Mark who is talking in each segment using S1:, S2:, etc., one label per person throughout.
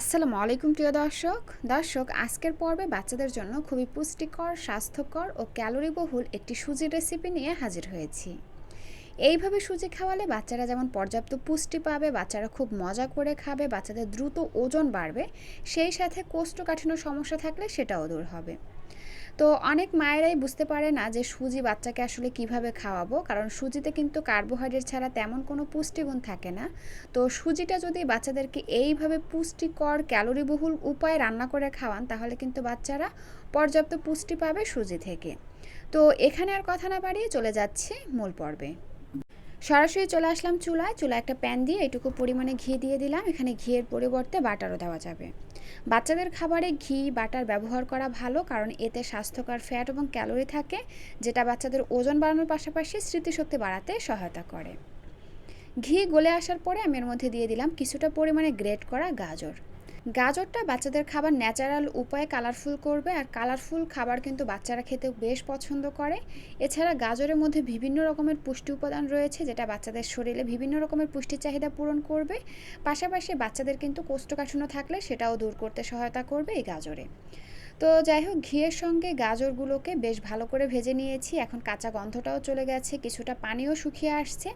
S1: আসসালামু আলাইকুম প্রিয় দর্শক। দর্শক, আজকের পর্বে বাচ্চাদের জন্য খুবই পুষ্টিকর, স্বাস্থ্যকর ও ক্যালোরি বহুল একটি সুজির রেসিপি নিয়ে হাজির হয়েছি। এইভাবে সুজি খাওয়ালে বাচ্চারা যেমন পর্যাপ্ত পুষ্টি পাবে, বাচ্চারা খুব মজা করে খাবে, বাচ্চাদের দ্রুত ওজন বাড়বে, সেই সাথে কোষ্ঠকাঠিন্য সমস্যা থাকলে সেটাও দূর হবে। তো অনেক মায়েরাই বুঝতে পারে না যে সুজি বাচ্চাকে আসলে কীভাবে খাওয়াবো। কারণ সুজিতে কিন্তু কার্বোহাইড্রেট ছাড়া তেমন কোনো পুষ্টিগুণ থাকে না। তো সুজিটা যদি বাচ্চাদেরকে এইভাবে পুষ্টিকর, ক্যালোরিবহুল উপায়ে রান্না করে খাওয়ান, তাহলে কিন্তু বাচ্চারা পর্যাপ্ত পুষ্টি পাবে সুজি থেকে। তো এখানে আর কথা না বাড়িয়ে চলে যাচ্ছে মূল পর্বে। সরাসরি চলে আসলাম চুলায়। চুলা একটা প্যান দিয়ে এটুকু পরিমাণে ঘি দিয়ে দিলাম। এখানে ঘিয়ের পরিবর্তে বাটারও দেওয়া যাবে। বাচ্চাদের খাবারে ঘি, বাটার ব্যবহার করা ভালো কারণ এতে স্বাস্থ্যকর ফ্যাট এবং ক্যালোরি থাকে, যেটা বাচ্চাদের ওজন বাড়ানোর পাশাপাশি স্মৃতিশক্তি বাড়াতে সহায়তা করে। ঘি গলে আসার পরে আমি এর মধ্যে দিয়ে দিলাম কিছুটা পরিমাণে গ্রেট করা গাজর। গাজরটা বাচ্চাদের খাবার ন্যাচারাল উপায়ে কালারফুল করবে আর কালারফুল খাবার কিন্তু বাচ্চারা খেতে বেশ পছন্দ করে। এছাড়া গাজরের মধ্যে বিভিন্ন রকমের পুষ্টি উপাদান রয়েছে, যেটা বাচ্চাদের শরীরে বিভিন্ন রকমের পুষ্টির চাহিদা পূরণ করবে। পাশাপাশি বাচ্চাদের কিন্তু কোষ্ঠকাঠিন্য থাকলে সেটাও দূর করতে সহায়তা করবে এই গাজরে। তো যাই হোক, ঘিয়ের সঙ্গে গাজরগুলোকে বেশ ভালো করে ভেজে নিয়েছি। এখন কাঁচা গন্ধটাও চলে গেছে, কিছুটা পানিও শুকিয়ে আসছে।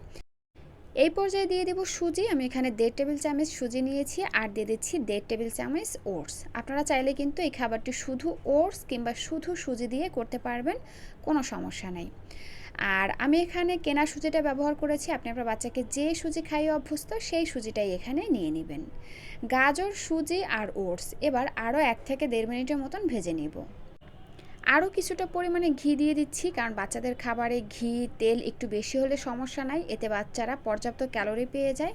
S1: এই পর্যায়ে দিয়ে দেবো সুজি। আমি এখানে দেড় টেবিল চামচ সুজি নিয়েছি আর দিয়ে দিচ্ছি দেড় টেবিল চামচ ওটস। আপনারা চাইলে কিন্তু এই খাবারটি শুধু ওটস কিংবা শুধু সুজি দিয়ে করতে পারবেন, কোনো সমস্যা নেই। আর আমি এখানে কেনা সুজিটা ব্যবহার করেছি। আপনি আপনার বাচ্চাকে যে সুজি খাইয়ে অভ্যস্ত, সেই সুজিটাই এখানে নিয়ে নেবেন। গাজর, সুজি আর ওটস। এবার আরও এক থেকে দেড় মিনিটের মতন ভেজে নেব। আরও কিছুটা পরিমাণে ঘি দিয়ে দিচ্ছি, কারণ বাচ্চাদের খাবারে ঘি, তেল একটু বেশি হলে সমস্যা নাই, এতে বাচ্চারা পর্যাপ্ত ক্যালোরি পেয়ে যায়।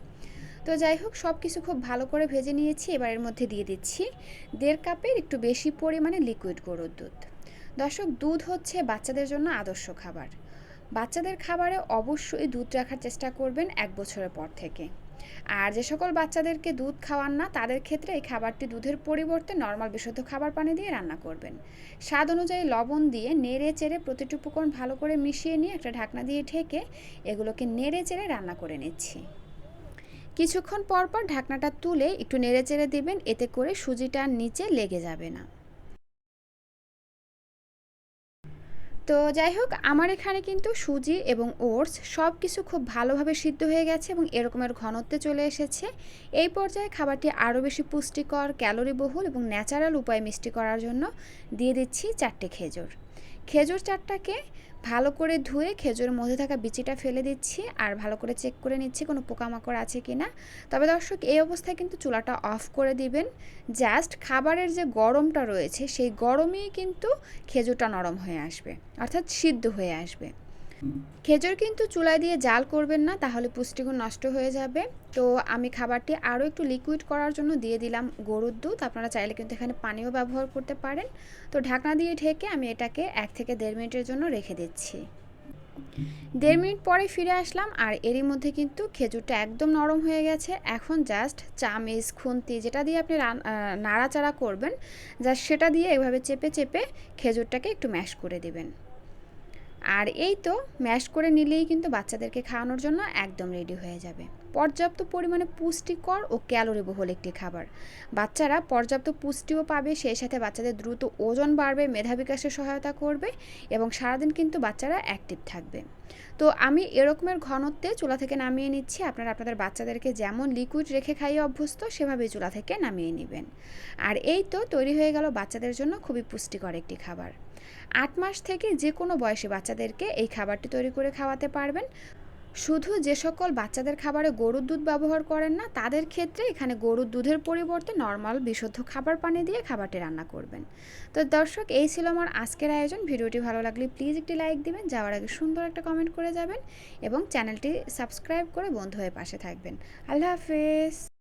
S1: তো যাই হোক সব কিছু খুব ভালো করে ভেজে নিয়েছি, এবার এর মধ্যে দিয়ে দিচ্ছি দেড় কাপের একটু বেশি পরিমাণে লিকুইড গরুর দুধ। দর্শক, দুধ হচ্ছে বাচ্চাদের জন্য আদর্শ খাবার। বাচ্চাদের খাবারে অবশ্যই দুধ রাখার চেষ্টা করবেন এক বছরের পর থেকে। আর যে সকল বাচ্চাদেরকে দুধ খাওয়ান না, তাদের ক্ষেত্রে এই খাবারটি দুধের পরিবর্তে নর্মাল বিশুদ্ধ খাবার পানি দিয়ে রান্না করবেন। স্বাদ অনুযায়ী লবণ দিয়ে নেড়ে চেড়ে প্রতিটি উপকরণ ভালো করে মিশিয়ে নিয়ে একটা ঢাকনা দিয়ে ঢেকে এগুলোকে নেড়ে চেড়ে রান্না করে নিচ্ছি। কিছুক্ষণ পর পর ঢাকনাটা তুলে একটু নেড়ে চেড়ে দেবেন, এতে করে সুজিটা নিচে লেগে যাবে না। তো যাই হোক, আমার এখানে কিন্তু সুজি এবং ওটস সব কিছু খুব ভালোভাবে সিদ্ধ হয়ে গেছে এবং এরকমের ঘনত্বে চলে এসেছে। এই পর্যায়ে খাবারটি আরও বেশি পুষ্টিকর, ক্যালোরিবহুল এবং ন্যাচারাল উপায়ে মিষ্টি করার জন্য দিয়ে দিচ্ছি চারটে খেজুর। খেজুর চারটাকে ভালো করে ধুয়ে খেজুরের মধ্যে থাকা বিচিটা ফেলে দিচ্ছি আর ভালো করে চেক করে নিচ্ছি কোনো পোকামাকড় আছে কি না। তবে দর্শক, এই অবস্থায় কিন্তু চুলাটা অফ করে দিবেন। জাস্ট খাবারের যে গরমটা রয়েছে, সেই গরমেই কিন্তু খেজুরটা নরম হয়ে আসবে, অর্থাৎ সিদ্ধ হয়ে আসবে। খেজুর কিন্তু চুলায় দিয়ে জাল করবেন না, তাহলে পুষ্টিগুণ নষ্ট হয়ে যাবে। তো আমি খাবারটি আরও একটু লিকুইড করার জন্য দিয়ে দিলাম গরুর দুধ। আপনারা চাইলে কিন্তু এখানে পানিও ব্যবহার করতে পারেন। তো ঢাকনা দিয়ে ঢেকে আমি এটাকে এক থেকে দেড় মিনিটের জন্য রেখে দিচ্ছি। দেড় মিনিট পরে ফিরে আসলাম, আর এরই মধ্যে কিন্তু খেজুরটা একদম নরম হয়ে গেছে। এখন জাস্ট চামিচ, খুন্তি যেটা দিয়ে আপনি নাড়াচাড়া করবেন জাস্ট সেটা দিয়ে এভাবে চেপে চেপে খেজুরটাকে একটু ম্যাশ করে দেবেন। আর এই তো ম্যাশ করে নিলেই কিন্তু বাচ্চাদেরকে খাওয়ানোর জন্য একদম রেডি হয়ে যাবে। পর্যাপ্ত পরিমাণে পুষ্টিকর ও ক্যালোরিবহুল একটি খাবার। বাচ্চারা পর্যাপ্ত পুষ্টিও পাবে, সেই সাথে বাচ্চাদের দ্রুত ওজন বাড়বে, মেধা বিকাশে সহায়তা করবে এবং সারাদিন কিন্তু বাচ্চারা অ্যাক্টিভ থাকবে। তো আমি এরকমের ঘনত্বে চুলা থেকে নামিয়ে নিচ্ছি। আপনারা আপনাদের বাচ্চাদেরকে যেমন লিকুইড রেখে খাইয়ে অভ্যস্ত, সেভাবেই চুলা থেকে নামিয়ে নেবেন। আর এই তো তৈরি হয়ে গেল বাচ্চাদের জন্য খুবই পুষ্টিকর একটি খাবার। আট মাস থেকে যে কোনো বয়সী বাচ্চাদেরকে এই খাবারটি তৈরি করে খাওয়াতে পারবেন। শুধু যে সকল বাচ্চাদের খাবারে গরুর দুধ ব্যবহার করেন না, তাদের ক্ষেত্রে এখানে গরুর দুধের পরিবর্তে নর্মাল বিশুদ্ধ খাবার পানি দিয়ে খাবারটি রান্না করবেন। তো দর্শক, এই ছিল আমার আজকের আয়োজন। ভিডিওটি ভালো লাগলে প্লিজ একটি লাইক দিবেন, যাওয়ার আগে সুন্দর একটা কমেন্ট করে যাবেন এবং চ্যানেলটি সাবস্ক্রাইব করে বন্ধু হয়ে পাশে থাকবেন। আল্লাহ হাফেজ।